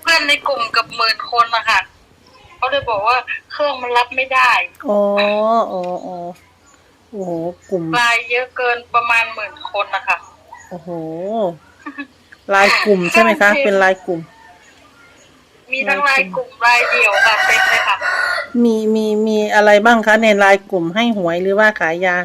เพื่อนในกลุ่มเกับหมื่นคนนะคะเขาเลยบอกว่าเครื่องมันรับไม่ได้อ๋ออ๋ออ๋อโอ้โหกลุ่มลายเยอะเกินประมาณหมื่นคนนะคะโอ้โหลายกลุ่มใช่ไหมคะเป็นลายกลุ่ม มีทั้งลายกลุ่มลายเดี่ยวค่ะเต็มเลยค่ะ มีมีมีอะไรบ้างคะในลายกลุ่มให้หวยหรือว่าขายยา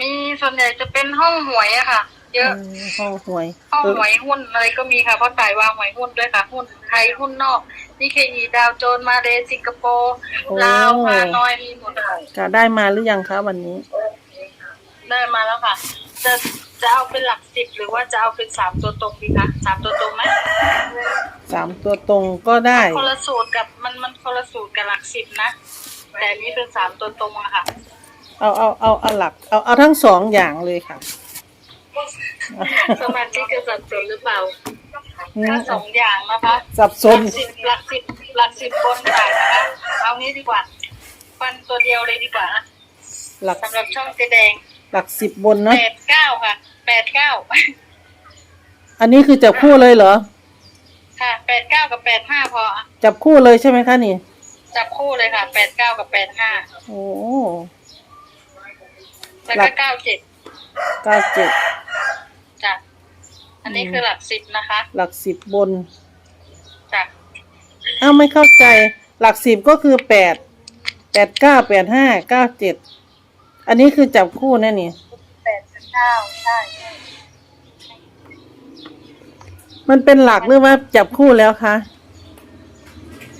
มีส่วนใหญ่จะเป็นห้องหวยอะค่ะ เยอะอืมห้องหวยห้องเออหวยหุ้นอะไรก็มีค่ะเพราะจ่ายวางหวยหุ้นด้วยค่ะ หุ้นไทยหุ้นนอกนี่เคอีดาวโจนส์มาเลสิงคโปร์ลาวมานอยมีหมดเลยค่ะได้มาหรือยังคะวันนี้ ได้มาแล้วค่ะ จะจะเอาเป็นหลักสิบหรือว่าจะเอาเป็นสามตัวตรงดีคะสามตัวตรงไหมสามตัวตรงก็ได้คนละสูตรกับมันมันคนละสูตรกับหลักสิบนะแต่อันนี้เป็นสามตัวตรงอะค่ะ เอาเอาเอาเอาหลักเอาเอาทั้งสองอย่างเลยค่ะ สมาชิกจะสับสนหรือเปล่าอืมก็สองอย่างนะคะสับสนหลักสิบหลักสิบหลักสิบบนขายนะคะเอางี้ดีกว่าฟันตัวเดียวเลยดีกว่านะหลักสำหรับช่องเจแดง หลักสิบบนเนาะแปดเก้าค่ะแปดเก้าอันนี้คือจับคู่เลยเหรอ ค่ะแปดเก้ากับแปดห้าพออะจับคู่เลยใช่ไหมคะนี่ จับคู่เลยค่ะแปดเก้ากับแปดห้าโอ้แล้วหลัก็กเก้าเจ็ดเก้าเจ็ดจ้ะอั นนี้คือหลักสิบนะคะ หลักสิบบนจ้ะอ้าวไม่เข้าใจ หลักสิบก็คือแปดแปดเก้าแปดห้าเก้าเจ็ดอันนี้คือจับคู่แน่นี่แปดเก้าใช่มันเป็นหลักหรือว่าจับคู่แล้วคะ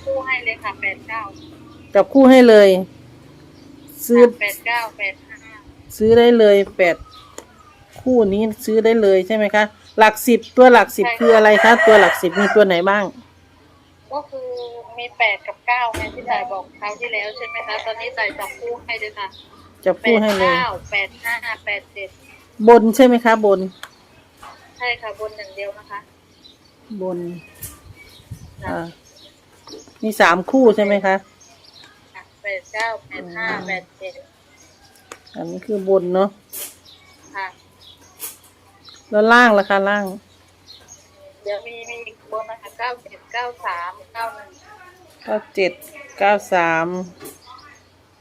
คู่ให้เลยค่ะแปดเก้าจับคู่ให้เลย ซื้อแปดเก้าแปดห้าซื้อได้เลยแปดคู่นี้ซื้อได้เลยใช่ไหมคะ หลักสิบตัวหลักสิบคืออะไรคะตัวหลักสิบมีตัวไหนบ้าง ก็คือมีแปดกับเก้าไงที่จ่ายบอกคราวที่แล้วใช่ไหมคะตอนนี้จ่ายจับคู่ให้เลยค่ะจับแปคู่ดให้เลย เก้าแปดห้าแปดเจ็ดบนใช่ไหมคะ บนใช่ค่ะบนอย่างเดียวนะคะบนอ่ามีสามคู่ใช่ไหมคะ แปดเก้าแปดห้าแปดเจ็ดอันนี้คือบนเนาะค่ะ แล้วล่างล่ะคะล่าง เดี๋ยวมีมีอีกบนนะคะเก้าเจ็ดเก้าสามเก้าหนึ่งเก้าเจ็ดเก้าสาม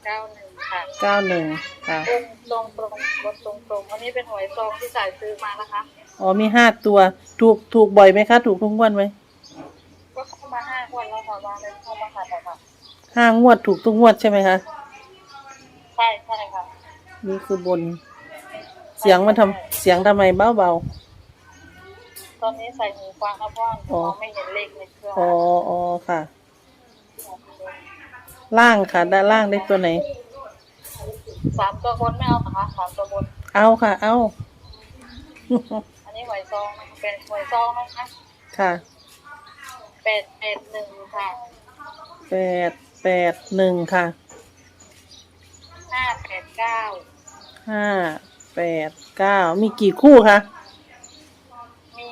เก้าหนึ่งค่ะเก้าหนึ่งค่ะตรงตรงตรงบนตรงตรงอันนี้เป็นหวยซองที่จ่ายซื้อมานะคะ อ๋อมีห้าตัว ถูกถูกบ่อยไหมคะ ถูกทุกงวดไหมก็เข้ามาห้างวดแล้วค่ะวางเลยเข้ามาค่ะแต่ค่ะห้างวดถูกทุกงวดใช่ไหมคะ ใช่ใช่ค่ะ นี่คือบน เสียงมันทำเสียงทำไมเบาเบาตอนนี้ใส่หูฟังนะเพราะว่ามอ๋อองไม่เห็นเลขในเครื่องๆอ๋ออ๋อค่ะ ล่างค่ะ ด้านล่างได้ตัวไหน สามตัวบนไม่เอาเหรอคะสามตัวบน เอาค่ะ เอา อันนี้หวยซองนะคะเป็นหวยซองนะคะค่ะแปดแปดหนึ่งค่ะแปดแปดหนึ่งค่ะห้าแปดเก้าห้า แปดเก้ามีกี่คู่คะ มี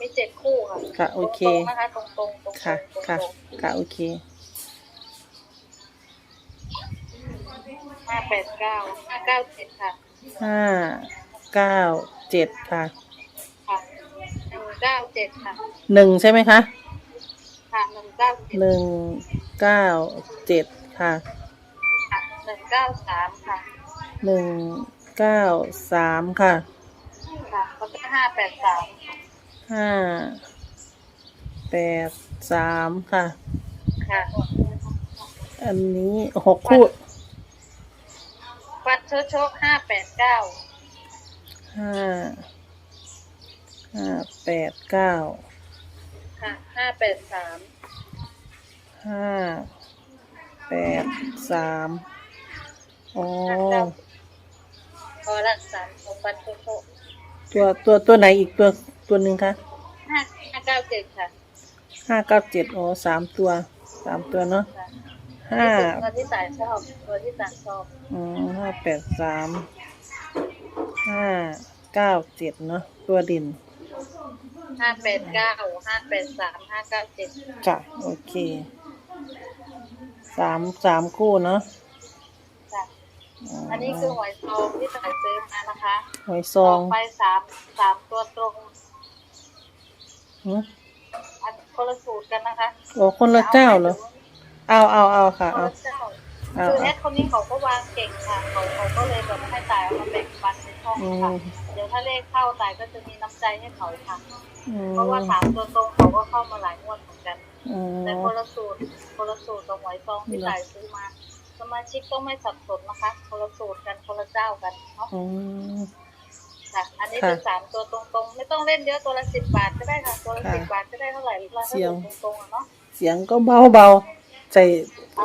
มีเจ็ดคู่ค่ะค่ะโอเค ตรงๆนะคะตรงตรงๆตรงๆค่ะตรงๆค่ะค่ะ โอเคห้าแปดเก้าห้าเก้าเจ็ดค่ะห้าเก้าเจ็ดค่ะค่ะหนึ่งเก้าเจ็ดค่ะหนึ่งใช่ไหมคะค่ะหนึ่งเก้าเจ็ดหนึ่งเก้าเจ็ดค่ะค่ะหนึ่งเก้าสามค่ะหนึ่ง เก้าสามค่ะ ค่ะแล้วก็ห้าแปดสามห้าแปดสามค่ะ ค่ะ อันนี้หกคู่วัดโชคโชคห้าแปดเก้าห้าห้าแปดเก้าค่ะห้าแปดสามห้าแปดสามอ๋อ ห้าเก้า พอละสามของวัดโชคโชคตัวตัวตัวไหนอีกตัวตัวหนึ่งคะห้าห้าเก้าเจ็ดค่ะห้าเก้าเจ็ดอ๋อสามตัวสามตัวเนาะค่ะห้าตัวที่สายชอบตัวที่สายชอบอืมห้าแปดสามห้าเก้าเจ็ดเนาะตัวดินห้าแปดเก้าห้าแปดสามห้าเก้าเจ็ดจ้ะโอเคสามสามคู่เนาะค่ะ อันนี้คือหวยซองที่สายซื้อมานะคะหอยซองไปสามสามตัวตรงหึคนละสูตรกันนะคะโอ้คนละเจ้าเหรอเอาเอาเอาค่ะคนเอาละเจ้าเอาคือแอเอาดคนนี้เขาก็วางเก่งค่ะเขาเขาก็เลยแบบให้ตายเอามาแบ่งปันในช่องอืค่ะมเดี๋ยวถ้าเลขเข้าตายก็จะมีน้ำใจให้เขาค่ะอืมเพราะว่าสามตัวตรงเขาก็เข้ามาหลายงวดเหมือนกันอืมแต่คนละสูตรคนละสูตรกับหวยซองที่เหรอตายซื้อมา สมาชิกต้องไม่สับสนนะคะคนละสูตรกันคนละเจ้ากันเนาะอืม ค่ะ อันนี้ค่ะเป็นสามตัวตรงๆ ไม่ต้องเล่นเยอะตัวละสิบบาทก็ได้ค่ะตัวละค่ะสิบบาทก็ได้เท่าไหร่เราเสียงถ้าถูกตรงๆอะเนาะเสียงก็เบาเบาๆใส่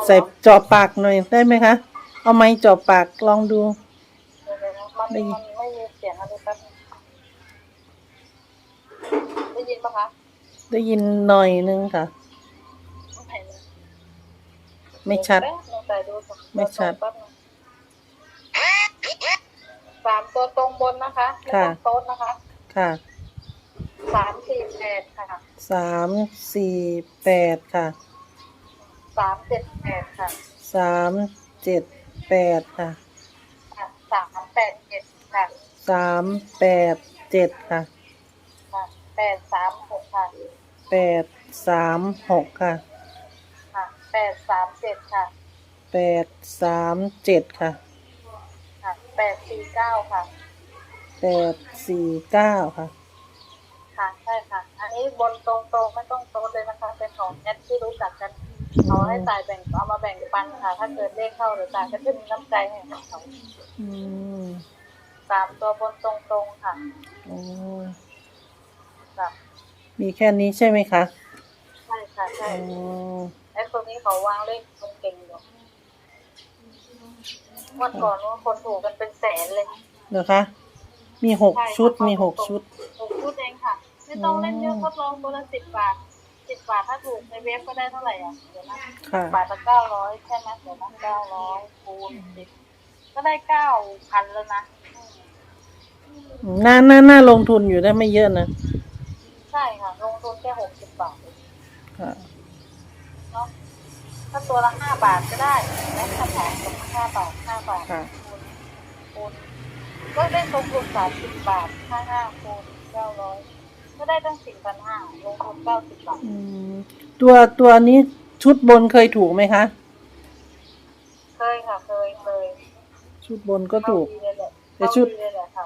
ใส่จอบปากหน่อยได้ไหมคะ เอาไม้จอบปากลองดู เดี๋ยวๆนะมันได้ยิน มันไม่มีเสียงอะไรแป๊บนึงได้ยินปะคะ ได้ยินหน่อยนึงค่ะไม่เลย ไม่ชัดแป๊บนึงใส่ดูก่อนไม่ชัดแป๊บนึงสามตัวตรงบนนะคะไม่ค่ะต้องโต๊ดนะคะ ค่ะสามสี่แปดค่ะสามสี่แปดค่ะสามเจ็ดแปดค่ะสามเจ็ดแปดค่ะค่ะสามแปดเจ็ดค่ะสามแปดเจ็ดค่ะค่ะแปดสามหกค่ะแปดสามหกค่ะค่ะแป ดสามเจ็ดค่ะแปดสามเจ็ดค่ะค่ะแปดสี่เก้าค่ะ แปดสี่เก้าค่ะ ค่ะใช่ค่ะ อันนี้บนตรงๆไม่ต้องโต๊ดเลยนะคะเป็นของแอดที่รู้จักกันเขาให้ตายแบ่งเอามาแบ่งปันค่ะ ถ้าเกิดเลขเข้าหรือตายก็จะมีน้ำใจให้เขาอืมสามตัวบนตรงๆค่ะโอ้ค่ะมีแค่นี้ใช่ไหมคะ ใช่ค่ะใช่ อ๋อไอ้คนนี้เขาวางเลขคนเก่งอยู่งวันก่อนว่าคนถูกกันเป็นแสนเลยเหรอคะ มีหกใช่ค่ะชุดเข้ามีหกตรงๆชุด หกชุดเองค่ะ ไม่ต้องเล่นเยอะอืมทดลองตัวละสิบบาทสิบบาทถ้าถูกในเว็บก็ได้เท่าไหร่อะเดี๋ยวนะค่ะ บาทละเก้าร้อยใช่ไหมเดี๋ยวนะเก้าร้อยคูณสิบก็ได้เก้าพันแล้วนะอืมน่า น่า น่าลงทุนอยู่ได้ไม่เยอะนะ ใช่ค่ะ ลงทุนแค่หกสิบบาทเองค่ะเนาะ ถ้าตัวละห้าบาทก็ได้แล้วถ้าแผงตกห้าบาทห้าบาทค่ะ คูณคูณก็ได้ตกลงสามสิบบาทห้าห้าคูณเก้าร้อยก็ได้ตั้งสี่พันห้าลงทุนเก้าสิบบาทอืมตัวตัวนี้ชุดบนเคยถูกไหมคะ เคยค่ะ เคยเคยชุดบนก็ถูก เข้าดีเลยแหละแต่ชุดเข้าเลยแหละค่ะ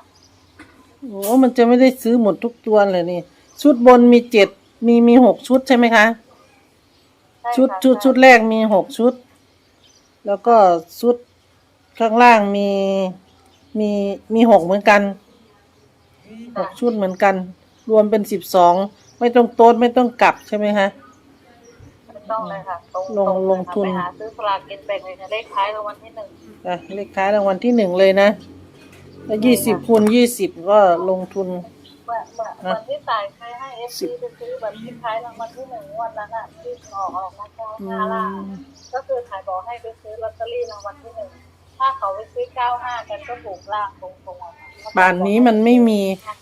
โอ้มันจะไม่ได้ซื้อหมดทุกตัวเลยนี่ ชุดบนมีเจ็ดมีมีหกชุดใช่ไหมคะใช่ชุดค่ะชุดใชุดแรกมีหกชุด แล้วก็ชุดข้างล่างมีมีมีหกเหมือนกันหกชุดเหมือนกัน รวมเป็นสิบสองไม่ต้องโต๊ดไม่ต้องกลับใช่ไหมคะ ไม่ต้องเลยค่ะตรงลงตรเยลงทุนค่ะไปหาซื้อสลากกินแบ่งเลยค่ะเลขท้ายรางวัลที่หนึ่งอะเลขท้ายรางวัลที่หนึ่งเลยนะแล้วยี่สิบคูณยี่สิบก็ลงทุนเมื่อเมื่ออะ วันที่ตายเคยให้เอฟสิซีบไปซื้อแบบที่ท้ายรางวัลที่หนึ่งงวันนั้นอะที่ออกออกมาเก้าอืห้าล่างมก็คือขายบอกให้ไปซื้อลอตเตอรี่รางวัลที่หนึ่งถ้าเขาไปซื้อเก้าห้ากันก็ถูกล่างตรงๆอะค่ะป่านนี้มันไม่มี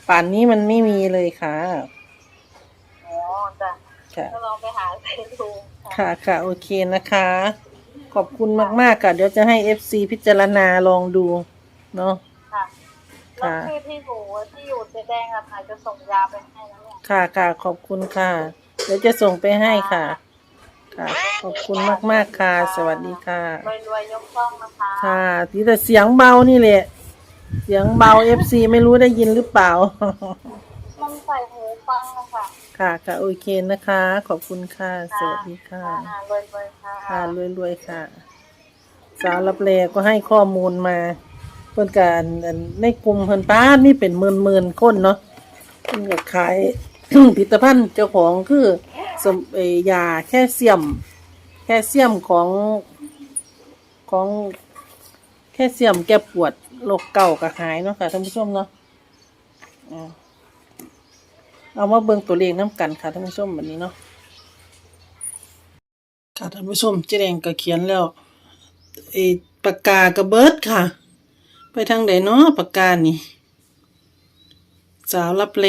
ป่านนี้มันไม่มีเลยค่ะอ๋อจ้ะค่ะก็ลองไปหาซื้อดูค่ะค่ะค่ะโอเคนะคะ ขอบคุณมากๆค่ะ เดี๋ยวจะให้ FC พิจารณาลองดู เนาะ ค่ะแล้วค่ะชื่อที่หูที่อยู่เจ๊แดงอะค่ะจะส่งยาไปให้แล้วเนี่ยค่ะค่ะขอบคุณค่ะ เดี๋ยวจะส่งไปให้ค่ะ ค่ะ ขอบคุณมากๆค่ะ สวัสดีค่ะ รวยรวยๆยกช่องนะคะ ค่ะทีแต่เสียงเบานี่แหละ เสียงเบา FC ไม่รู้ได้ยินหรือเปล่า มันใส่หูฟังนะคะค่ะค่ะโอเคนะคะ ขอบคุณค่ะ สวัสดีค่ะ อ่ารวยรวยๆค่ะ ค่ะรวยๆค่ะ สาวรับแลก็ให้ข้อมูลมาเพิ่นการในกลุ่มเพิ่นป้าดนี่เป็นหมื่นๆคนเนาะเพิ่นก็ขาย ผลิตภัณฑ์เจ้าของคือสมเอยยาแค่เสียม แค่เสียมของของแค่เสียมแก้ปวดโรคเก่าก็หายเนาะค่ะท่านผู้ชมเนาะอ่าเอามาเบิ่งตัวเลขน้ำกันค่ะท่านผู้ชมวันนี้เนาะค่ะท่านผู้ชมเจ๊แดงก็เขียนแล้วไอ้ปากกากระเบิดค่ะ ไปทางไหนเนาะปากกานี่สาวรับแล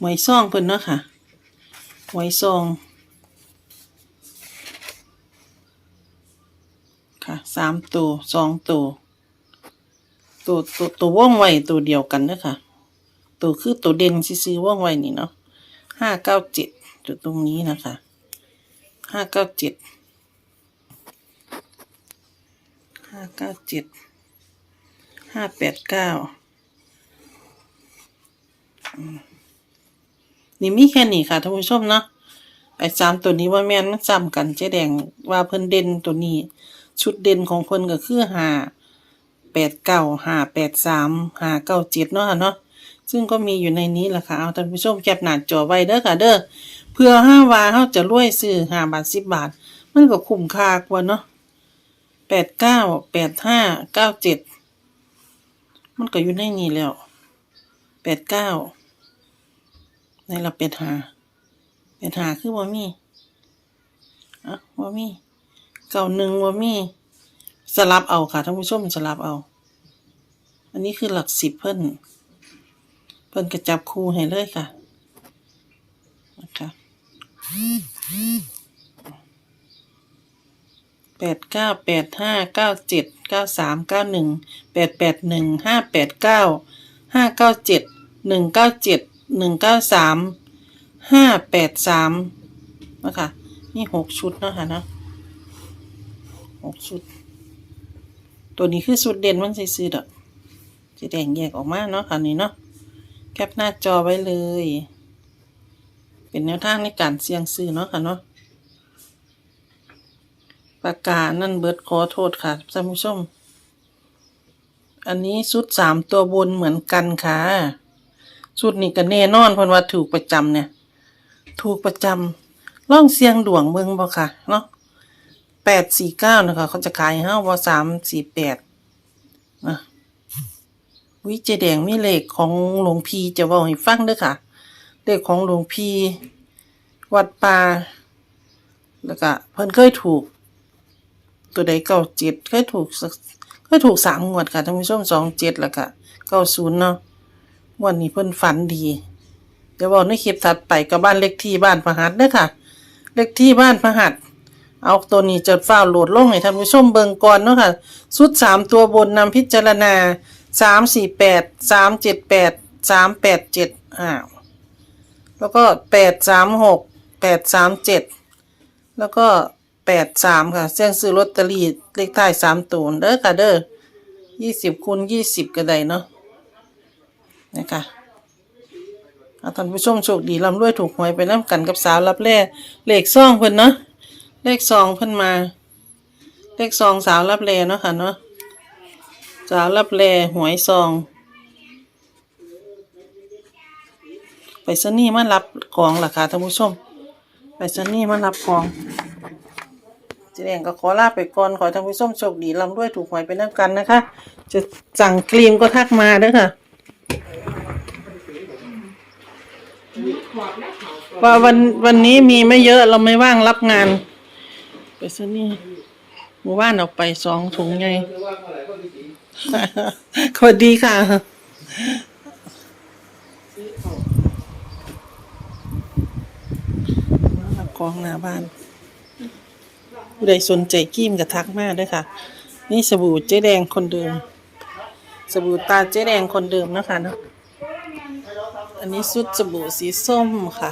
หวยซ่องเพิ่นเนาะค่ะหวยซองค่ะสามตัวสองตัวตัวตัวตัวว่องไวตัวเดียวกันเนาะค่ะตัวคือตัวเด่นซื้อว่องไวนี่เนาะห้าเก้าเจ็ดจุดตรงนี้นะคะห้าเก้าเจ็ดห้าเก้าเจ็ด ห้าแปดเก้านี่มีแค่นี้ค่ะท่านผู้ชมเนาะไอ้สามตัวนี้ว่าแม่นมันซ้ำกันเจ๊แดงว่าเพิ่นเด่นตัวนี้ ชุดเด่นของเพิ่นก็คือห้าแปดเก้าห้าแปดสามห้าเก้าเจ็ดเนาะค่ะเนาะซึ่งก็มีอยู่ในนี้แหละค่ะ เอาท่านผู้ชมแคปหน้าจอไว้เด้อค่ะเด้อเพื่อห้าวาเขาจะรวยซื้อห้าบาทสิบบาท มันก็คุ้มค่ากว่าเนาะแปดเก้าแปดห้าเก้าเจ็ด มันก็อยู่ในนี้แล้วแปดเก้าในเราเป็ดหาเป็ดหาคือว่ามีอะว่ามีเก้าหนึ่งว่ามี สลับเอาค่ะท่านผู้ชมสลับเอา อันนี้คือหลักสิบเพิ่นเพิ่นกระจับคู่ให้เลยค่ะนะคะ แปดเก้าแปดห้าเก้าเจ็ดเก้าสามเก้าหนึ่งแปดแปดหนึ่งห้าแปดเก้าห้าเก้าเจ็ดหนึ่งเก้าเจ็ดหนึ่งเก้าสามห้าแปดสามนะคะนี่หกชุดเนาะค่ะเนาะหกชุด ตัวนี้คือสุดเด่นมันซื้อๆดอกจะแดงแยกออกมาเนาะค่ะนี่เนาะแคปหน้าจอไว้เลย เป็นแนวทางในการเสี่ยงซื้อเนาะค่ะเนาะ ปากกา นั่นเบิดขอโทษค่ะท่านผู้ชม อันนี้ชุดสามตัวบนเหมือนกันค่ะชุดนี้ก็แน่นอนเพราะว่าถูกประจำเนี่ย ถูกประจำล่องเสียงดวงเมืองบ่ค่ะเนาะแปดสี่เก้านะคะ เขาจะขายห้าวสามสี่แปดนะวิเจแดงมีเลขของหลวงพีจะว่าให้ฟังด้อค่ะ เลขของหลวงพีวัดป่าแล้วก็เพิ่นเคยถูก ตัวใดเก้าเจ็ดเคยถูกสักเคยถูกสามงวดค่ะท่านผู้ชมสองเจ็ดแล้วก็เก้าศูนย์เนาะวันนี้เพิ่นฝันดีเดี๋ยวบอกในคลิปถัดไปกับบ้านเลขที่บ้านพระหัสเด้อค่ะ เลขที่บ้านพระหัสเอาตัวนี้จะฟ้าโหลดลงให้ท่านผู้ชมเบิ่งก่อนเนาะค่ะสุดสามตัวบนนำพิจารณาสามสี่แปดสามเจ็ดแปดสามแปดเจ็ดอ้าวแล้วก็แปดสามหกแปดสามเจ็ดแล้วก็ ดสามค่ะ เสี่ยงซื้อลอตเตอรี่เลขท้ายสามตัวเด้อค่ะเด้อยี่สิบคูณยี่สิบก็ได้เนาะนะคะเอาท่านผู้ชมโชคดีร่ำรวยถูกหวยไปน้ำกันกับสาวรับแร่เลขซองเพิ่นเนาะเลขซองเพิ่นมา เลขซองสาวรับแร่เนาะค่ะเนาะสาวรับแลหวยซอง ไปสนี่มารับของล่ะค่ะท่านผู้ชม ไปสนี่มารับของ แดงก็ขอลาไปก่อน ขอท่านผู้ชมโชคดีร่ำรวยถูกหวยไปน้ำกันนะคะ จะสั่งครีมก็ทักมาเด้อค่ะว่าวันวันนี้มีไม่เยอะเราไม่ว่างรับงาน ไปซะนี่หมู่บ้านออกไปสองถุงไงสวัสดีค่ะรับของหน้าบ้าน ผู้ใดสนใจกิ้มกับทักมาด้วยค่ะ นี่สบู่เจ๊แดงคนเดิม สบู่ตาเจ๊แดงคนเดิมนะคะเนาะอันนี้สุดสบู่สีส้มค่ะ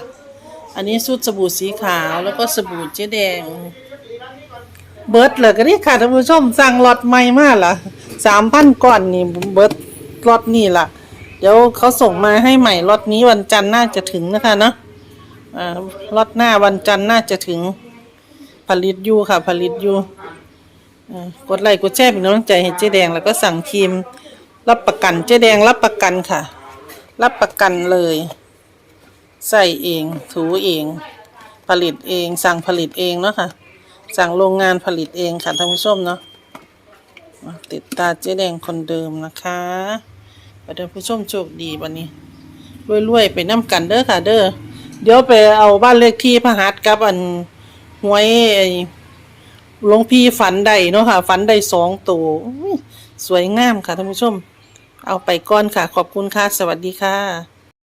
อันนี้สุดสบู่สีขาวแล้วก็สบู่เจ๊แดง เบิร์ดเลยก็นี่ค่ะท่านผู้ชมสั่งล็อตใหม่มากล่ะสามพันก่อนนี่เบิร์ดล็อตนี่ล่ะ เดี๋ยวเขาส่งมาให้ใหม่ล็อตนี้วันจันทร์น่าจะถึงนะคะเนาะอ่าล็อตหน้าวันจันทร์น่าจะถึง ผลิตอยู่ค่ะ ผลิตอยู่กดไลค์กดแชร์เป็นกำลังใจให้เจ๊แดงแล้วก็สั่งทีม รับประกันเจ๊แดงรับประกันค่ะ รับประกันเลย ใส่เอง ถูเอง ผลิตเอง สั่งผลิตเองเนาะค่ะ สั่งโรงงานผลิตเองค่ะท่านผู้ชมเนาะติดตาเจ๊แดงคนเดิมนะคะขอให้ท่านผู้ชมโชคดีวันนี้รวยๆไปน้ำกันเด้อค่ะ เด้อเดี๋ยวไปเอาบ้านเลขที่พระหัสกับอัน หวยไอ้หลวงพี่ฝันได้เนาะค่ะ ฝันได้สองตัวสวยงามค่ะท่านผู้ชม เอาไปก่อนค่ะ ขอบคุณค่ะ สวัสดีค่ะ